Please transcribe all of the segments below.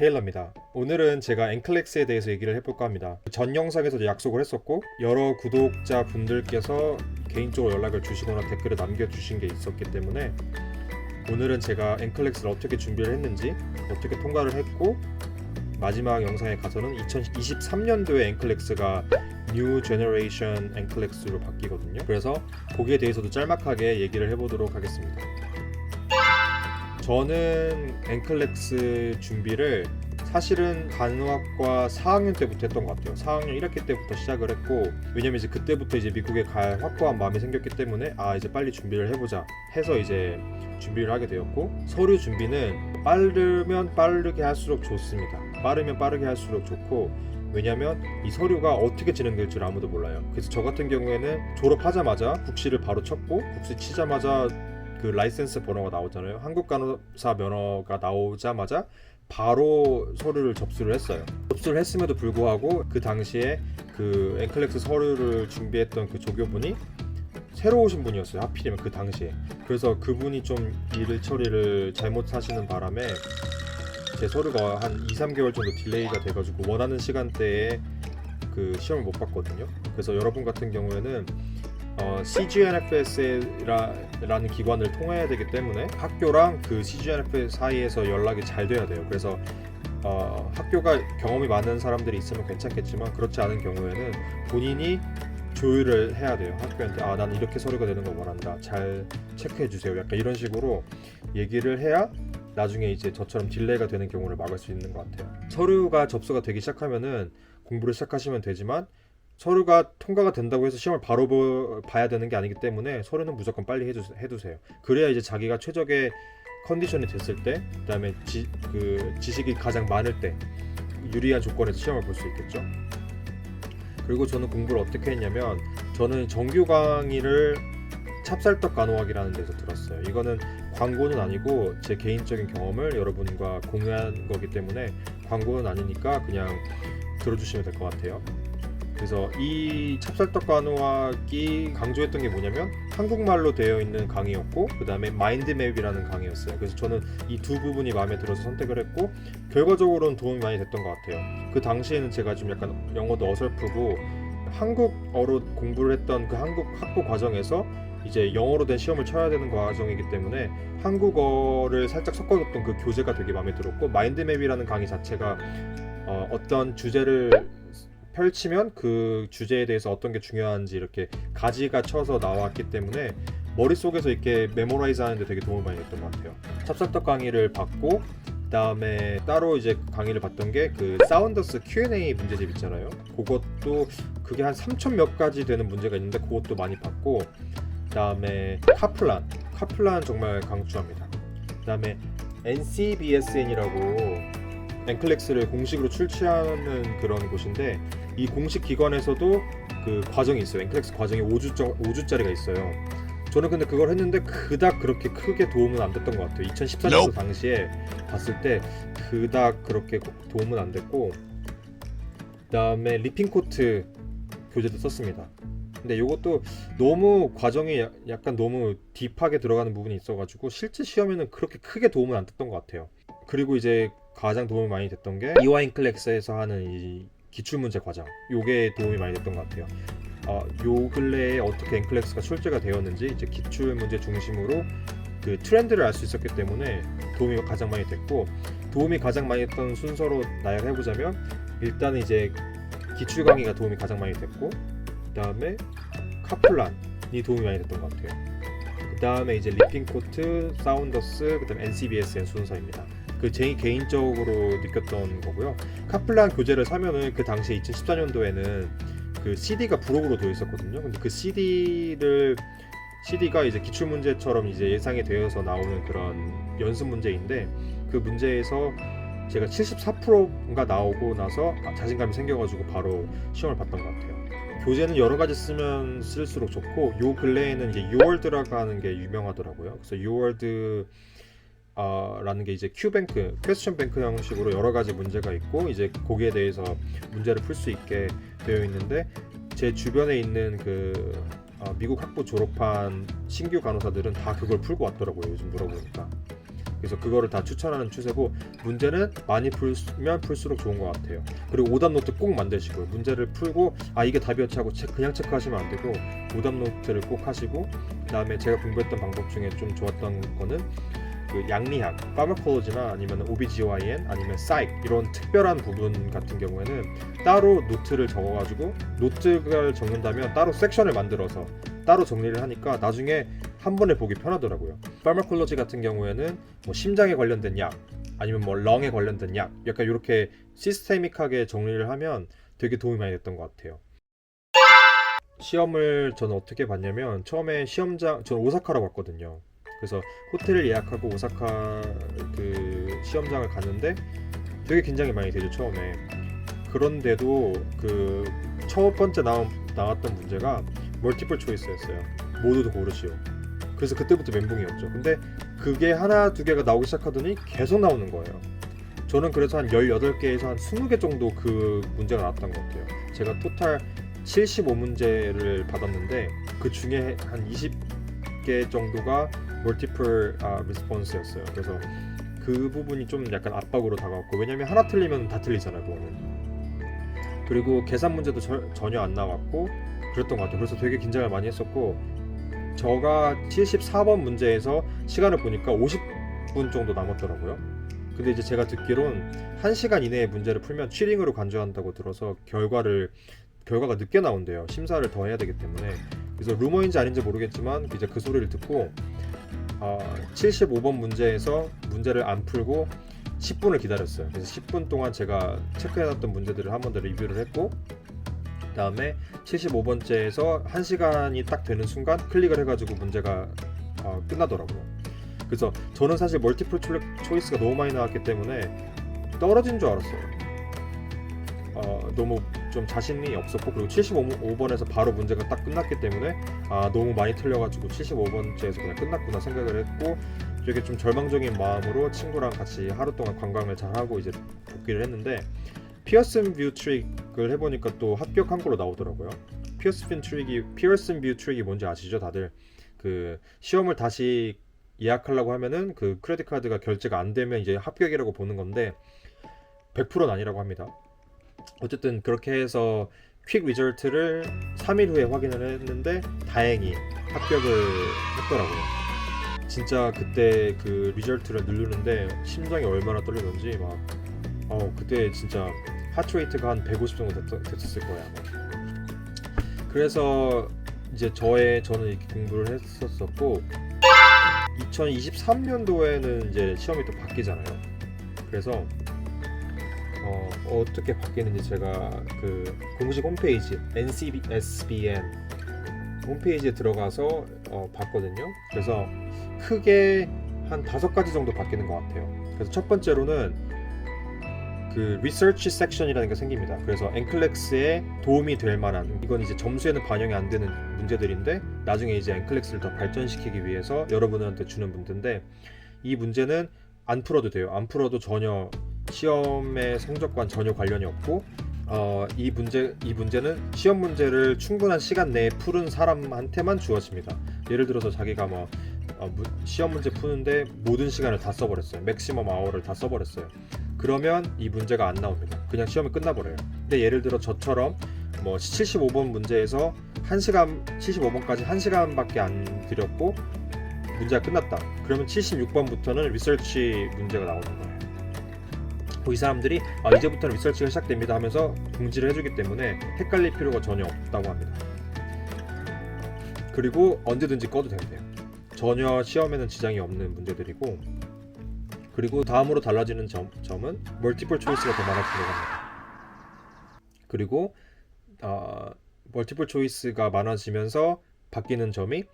테일러입니다. 오늘은 제가 앵클렉스에 대해서 얘기를 해볼까 합니다. 전 영상에서도 약속을 했었고 여러 구독자 분들께서 개인적으로 연락을 주시거나 댓글을 남겨주신 게 있었기 때문에 오늘은 제가 앵클렉스를 어떻게 준비를 했는지 어떻게 통과를 했고 마지막 영상에 가서는 2023년도에 앵클렉스가 뉴 제너레이션 앵클렉스로 바뀌거든요. 그래서 거기에 대해서도 짤막하게 얘기를 해보도록 하겠습니다. 저는 앵클렉스 준비를 사실은 간호학과 4학년 때부터 했던 것 같아요. 4학년 1학기 때부터 시작을 했고 왜냐면 이제 그때부터 이제 미국에 갈 확고한 마음이 생겼기 때문에 아 이제 빨리 준비를 해보자 해서 이제 준비를 하게 되었고 서류 준비는 빠르면 빠르게 할수록 좋습니다. 빠르면 빠르게 할수록 좋고 왜냐면 이 서류가 어떻게 진행될 줄 아무도 몰라요. 그래서 저 같은 경우에는 졸업하자마자 국시를 바로 쳤고 국시 치자마자 그 라이센스 번호가 나오잖아요. 한국 간호사 면허가 나오자마자 바로 서류를 접수를 했어요. 접수를 했음에도 불구하고 그 당시에 그 앵클렉스 서류를 준비했던 그 조교분이 새로 오신 분이었어요. 하필이면 그 당시에. 그래서 그분이 좀 일 처리를 잘못 하시는 바람에 제 서류가 한 2, 3개월 정도 딜레이가 돼가지고 원하는 시간대에 그 시험을 못 봤거든요. 그래서 여러분 같은 경우에는 어, CGNFS라는 기관을 통해야 되기 때문에 학교랑 그 CGNFS 사이에서 연락이 잘 돼야 돼요. 그래서 어, 학교가 경험이 많은 사람들이 있으면 괜찮겠지만 그렇지 않은 경우에는 본인이 조율을 해야 돼요. 학교한테 아 나는 이렇게 서류가 되는 거 원한다. 잘 체크해 주세요. 약간 이런 식으로 얘기를 해야 나중에 이제 저처럼 딜레이가 되는 경우를 막을 수 있는 것 같아요. 서류가 접수가 되기 시작하면은 공부를 시작하시면 되지만 서류가 통과가 된다고 해서 시험을 바로 보- 봐야 되는 게 아니기 때문에 서류는 무조건 빨리 해주, 해두세요. 그래야 이제 자기가 최적의 컨디션이 됐을 때, 그다음에 지, 그 지식이 가장 많을 때 유리한 조건에서 시험을 볼 수 있겠죠. 그리고 저는 공부를 어떻게 했냐면 저는 정규 강의를 찹쌀떡 간호학이라는 데서 들었어요. 이거는 광고는 아니고 제 개인적인 경험을 여러분과 공유한 거기 때문에 광고는 아니니까 그냥 들어주시면 될 것 같아요. 그래서 이 찹쌀떡 간호학이 강조했던 게 뭐냐면 한국말로 되어 있는 강의였고 그 다음에 마인드맵이라는 강의였어요. 그래서 저는 이 두 부분이 마음에 들어서 선택을 했고 결과적으로는 도움이 많이 됐던 것 같아요. 그 당시에는 제가 좀 약간 영어도 어설프고 한국어로 공부를 했던 그 한국 학부 과정에서 이제 영어로 된 시험을 쳐야 되는 과정이기 때문에 한국어를 살짝 섞어줬던 그 교재가 되게 마음에 들었고 마인드맵이라는 강의 자체가 어, 어떤 주제를 펼치면 그 주제에 대해서 어떤 게 중요한지 이렇게 가지가 쳐서 나왔기 때문에 머릿속에서 이렇게 메모라이즈 하는데 되게 도움을 많이 됐던 것 같아요. 찹쌀떡 강의를 받고 그다음에 따로 이제 강의를 봤던 게 그 사운더스 Q&A 문제집 있잖아요. 그것도 그게 한 3천 몇 가지 되는 문제가 있는데 그것도 많이 봤고 그다음에 카플란 카플란 정말 강추합니다. 그다음에 NCBSN이라고 앵클렉스를 공식으로 출시하는 그런 곳인데 이 공식 기관에서도 그 과정이 있어요. 앵클렉스 과정이 5주 5주짜리가 있어요. 저는 근데 그걸 했는데 그닥 그렇게 크게 도움은 안 됐던 것 같아요. 2014년도 당시에 봤을 때 그닥 그렇게 도움은 안 됐고 그다음에 리핑 코트 교재도 썼습니다. 근데 이것도 너무 과정이 야- 약간 너무 딥하게 들어가는 부분이 있어가지고 실제 시험에는 그렇게 크게 도움은 안 됐던 것 같아요. 그리고 이제 가장 도움이 많이 됐던 게 이와인 클렉스에서 하는 이 기출문제 과정 요게 도움이 많이 됐던 것 같아요. 어, 요 근래에 어떻게 앵클렉스가 출제가 되었는지 이제 기출 문제 중심으로 그 트렌드를 알 수 있었기 때문에 도움이 가장 많이 됐고 도움이 가장 많이 됐던 순서로 나열해 보자면 일단은 이제 기출 강의가 도움이 가장 많이 됐고 그 다음에 카플란이 도움이 많이 됐던 것 같아요. 그 다음에 이제 리핑 코트, 사운더스, 그 다음에 NCBSN 순서입니다. 그 제 개인적으로 느꼈던 거고요. 카플란 교재를 사면은 그 당시에 2014년도에는 그 CD가 부록으로 되어 있었거든요. 근데 그 CD를 CD가 이제 기출 문제처럼 이제 예상이 되어서 나오는 그런 연습 문제인데 그 문제에서 제가 74%가 나오고 나서 아, 자신감이 생겨가지고 바로 시험을 봤던 것 같아요. 교재는 여러 가지 쓰면 쓸수록 좋고 요 근래에는 이제 유월드라고 하는 게 유명하더라고요. 그래서 유월드 아, 라는 게 이제 큐뱅크, 퀘스천 뱅크 형식으로 여러 가지 문제가 있고 이제 거기에 대해서 문제를 풀 수 있게 되어 있는데 제 주변에 있는 그 아, 미국 학부 졸업한 신규 간호사들은 다 그걸 풀고 왔더라고요. 요즘 물어보니까. 그래서 그거를 다 추천하는 추세고 문제는 많이 풀면 풀수록 좋은 것 같아요. 그리고 오답 노트 꼭 만드시고요. 문제를 풀고 아 이게 답이었지 하고 체- 그냥 체크하시면 안 되고 오답 노트를 꼭 하시고 그다음에 제가 공부했던 방법 중에 좀 좋았던 거는 그 양리학, 파마콜로지나 아니면 OBGYN 아니면 사이크 이런 특별한 부분 같은 경우에는 따로 노트를 적어가지고 노트를 적는다면 따로 섹션을 만들어서 따로 정리를 하니까 나중에 한 번에 보기 편하더라고요. 파마콜로지 같은 경우에는 뭐 심장에 관련된 약 아니면 뭐 렁에 관련된 약 약간 이렇게 시스테믹하게 정리를 하면 되게 도움이 많이 됐던 것 같아요. 시험을 저는 어떻게 봤냐면 처음에 시험장 저는 오사카로 갔거든요. 그래서 호텔을 예약하고 오사카 그 시험장을 갔는데 되게 긴장이 많이 되죠 처음에. 그런데도 그 첫 번째 나온, 나왔던 문제가 멀티플 초이스였어요. 모두도 고르시오. 그래서 그때부터 멘붕이었죠. 근데 그게 하나 두 개가 나오기 시작하더니 계속 나오는 거예요. 저는 그래서 한 18개에서 한 20개 정도 그 문제가 나왔던 것 같아요. 제가 토탈 75문제를 받았는데 그 중에 한 20개 정도가 멀티플 아, 리스폰스였어요. 그래서 그 부분이 좀 약간 압박으로 다가왔고 왜냐면 하나 틀리면 다 틀리잖아요, 그거는. 그리고 계산 문제도 저- 전혀 안 나왔고 그랬던 것 같아요. 그래서 되게 긴장을 많이 했었고 저가 74번 문제에서 시간을 보니까 50분 정도 남았더라고요. 근데 이제 제가 듣기론 1시간 이내에 문제를 풀면 취링으로 간주한다고 들어서 결과를 결과가 늦게 나온대요. 심사를 더 해야 되기 때문에. 그래서 루머인지 아닌지 모르겠지만 이제 그 소리를 듣고 아, 75번 문제에서 문제를 안 풀고 10분을 기다렸어요. 그래서 10분 동안 제가 체크해놨던 문제들을 한 번 더 리뷰를 했고 그 다음에 75번째에서 1시간이 딱 되는 순간 클릭을 해가지고 문제가 어, 끝나더라고요. 그래서 저는 사실 멀티플 초- 초이스가 너무 많이 나왔기 때문에 떨어진 줄 알았어요. 어, 너무 좀 자신이 없었고 그리고 75번에서 바로 문제가 딱 끝났기 때문에 아 너무 많이 틀려가지고 75번째에서 그냥 끝났구나 생각을 했고 되게 좀 절망적인 마음으로 친구랑 같이 하루 동안 관광을 잘 하고 이제 복귀를 했는데 피어슨 뷰 트릭을 해보니까 또 합격한 걸로 나오더라고요. 피어슨 트릭이 피어슨 뷰 트릭이 뭔지 아시죠, 다들? 그 시험을 다시 예약하려고 하면은 그 크레딧 카드가 결제가 안 되면 이제 합격이라고 보는 건데 100%는 아니라고 합니다. 어쨌든 그렇게 해서 퀵 리절트를 3일 후에 확인을 했는데 다행히 합격을 했더라고요. 진짜 그때 그 리절트를 누르는데 심장이 얼마나 떨리는지 막 어, 그때 진짜 하트레이트가 한 150 정도 됐, 됐었을 거야. 아마. 그래서 이제 저의 저는 이렇게 공부를 했었었고 2023년도에는 이제 시험이 또 바뀌잖아요. 그래서 어, 어떻게 바뀌는지 제가 그 공식 홈페이지 NCSBN 홈페이지에 들어가서 어, 봤거든요. 그래서 크게 한 다섯 가지 정도 바뀌는 것 같아요. 그래서 첫 번째로는 그 리서치 섹션이라는 게 생깁니다. 그래서 엔클렉스에 도움이 될 만한 이건 이제 점수에는 반영이 안 되는 문제들인데 나중에 이제 엔클렉스를 더 발전시키기 위해서 여러분한테 주는 문제인데 이 문제는 안 풀어도 돼요. 안 풀어도 전혀 시험의 성적과는 전혀 관련이 없고 어, 이 문제 이 문제는 시험 문제를 충분한 시간 내에 푸른 사람한테만 주어집니다. 예를 들어서 자기가 뭐 어, 무- 시험 문제 푸는데 모든 시간을 다 써버렸어요. 맥시멈 아워를 다 써버렸어요. 그러면 이 문제가 안 나옵니다. 그냥 시험이 끝나버려요. 근데 예를 들어 저처럼 뭐 75번 문제에서 1시간 75번까지 1시간밖에 안 드렸고 문제가 끝났다. 그러면 76번부터는 리서치 문제가 나오는 거예요. 이 사람들이 아, 이제부터는 리서치가 시작됩니다 하면서 공지를 해주기 때문에 헷갈릴 필요가 전혀 없다고 합니다. 그리고 언제든지 꺼도 된대요. 전혀 시험에는 지장이 없는 문제들이고 그리고 다음으로 달라지는 점, 점은 멀티플 초이스가 더 많아진다고 합니다. 그리고 어, 멀티플 초이스가 많아지면서 바뀌는 점이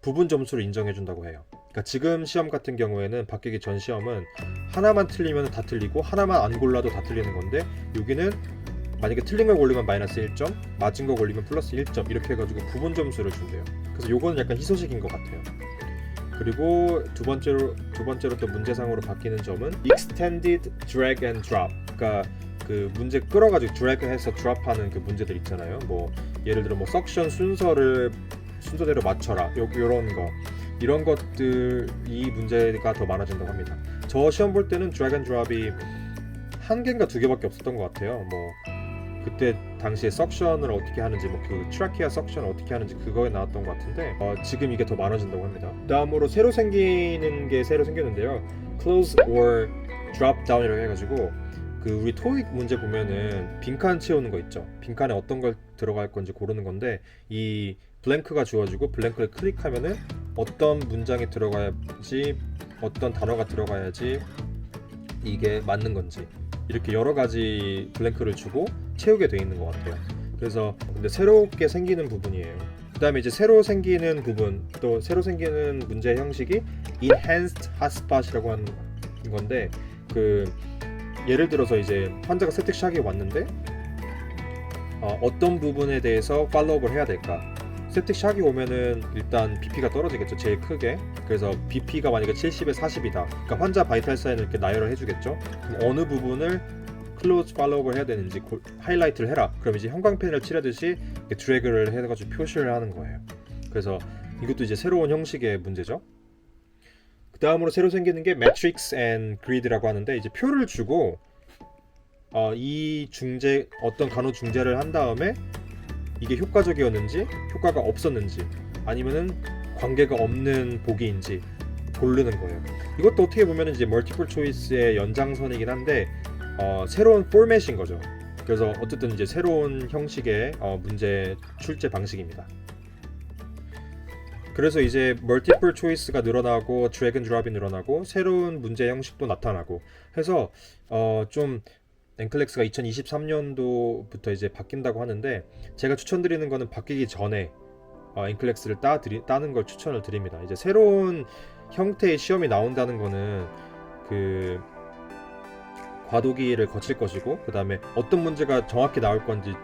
부분 점수를 인정해 준다고 해요. 그러니까 지금 시험 같은 경우에는 바뀌기 전 시험은 하나만 틀리면 다 틀리고 하나만 안 골라도 다 틀리는 건데 여기는 만약에 틀린 걸 골리면 마이너스 1점, 맞은 거 골리면 플러스 1점 이렇게 해가지고 부분 점수를 준대요. 그래서 요거는 약간 희소식인 것 같아요. 그리고 두 번째로 두 번째로 또 문제상으로 바뀌는 점은 extended drag and drop. 그러니까 그 문제 끌어가지고 드래그해서 드랍하는 그 문제들 있잖아요. 뭐 예를 들어 뭐 석션 순서를 순서대로 맞춰라. 요 요런 거. 이런 것들 이 문제가 더 많아진다고 합니다. 저 시험 볼 때는 드래곤 드랍이 한 개인가 두 개밖에 없었던 것 같아요. 뭐 그때 당시에 석션을 어떻게 하는지 뭐 그 트라키아 석션을 어떻게 하는지 그거에 나왔던 것 같은데 어, 지금 이게 더 많아진다고 합니다. 다음으로 새로 생기는 게 새로 생겼는데요. close or drop down이라고 해가지고 그 우리 토익 문제 보면은 빈칸 채우는 거 있죠. 빈칸에 어떤 걸 들어갈 건지 고르는 건데 이 블랭크가 주어지고 블랭크를 클릭하면은 어떤 문장이 들어가야지 어떤 단어가 들어가야지 이게 맞는 건지 이렇게 여러 가지 블랭크를 주고 채우게 돼 있는 것 같아요. 그래서 근데 새롭게 생기는 부분이에요. 그다음에 이제 새로 생기는 부분 또 새로 생기는 문제 형식이 enhanced hotspot이라고 하는 건데 그 예를 들어서 이제 환자가 세특 샥이 왔는데 어, 어떤 부분에 대해서 팔로우업을 해야 될까? 세틱 샥이 오면은 일단 BP가 떨어지겠죠 제일 크게. 그래서 BP가 만약에 70에 40이다. 그러니까 환자 바이탈 사인을 이렇게 나열을 해주겠죠? 어느 부분을 클로즈 팔로우업을 해야 되는지 고- 하이라이트를 해라. 그럼 이제 형광펜을 칠하듯이 드래그를 해가지고 표시를 하는 거예요. 그래서 이것도 이제 새로운 형식의 문제죠. 그 다음으로 새로 생기는 게 Matrix and Grid라고 하는데 이제 표를 주고 어, 이 중재 어떤 간호 중재를 한 다음에 이게 효과적이었는지 효과가 없었는지 아니면은 관계가 없는 보기인지 고르는 거예요. 이것도 어떻게 보면 이제 멀티플 초이스의 연장선이긴 한데 어, 새로운 포맷인 거죠. 그래서 어쨌든 이제 새로운 형식의 어, 문제 출제 방식입니다. 그래서 이제 멀티플 초이스가 늘어나고 드래곤 드랍이 늘어나고 새로운 문제 형식도 나타나고 해서 어, 좀 엔클렉스가 2023년도부터 이제 바뀐다고 하는데 제가 추천드리는 거는 바뀌기 전에 어, 엔클렉스를 따 드리, 따는 걸 추천을 드립니다. 이제 새로운 형태의 시험이 나온다는 거는 그 과도기를 거칠 것이고 그 다음에 어떤 문제가 정확히 나올 건지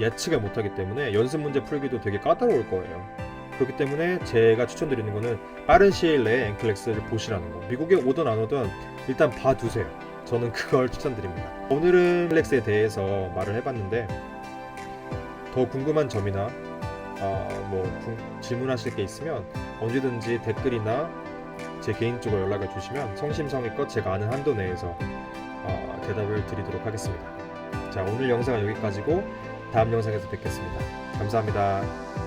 예측을 못하기 때문에 연습 문제 풀기도 되게 까다로울 거예요. 그렇기 때문에 제가 추천드리는 거는 빠른 시일 내에 엔클렉스를 보시라는 거. 미국에 오든 안 오든 일단 봐두세요. 저는 그걸 추천드립니다. 오늘은 엔클렉스에 대해서 말을 해봤는데 더 궁금한 점이나 아, 뭐 궁- 질문하실 게 있으면 언제든지 댓글이나 제 개인적으로 연락을 주시면 성심성의껏 제가 아는 한도 내에서 아, 대답을 드리도록 하겠습니다. 자 오늘 영상은 여기까지고 다음 영상에서 뵙겠습니다. 감사합니다.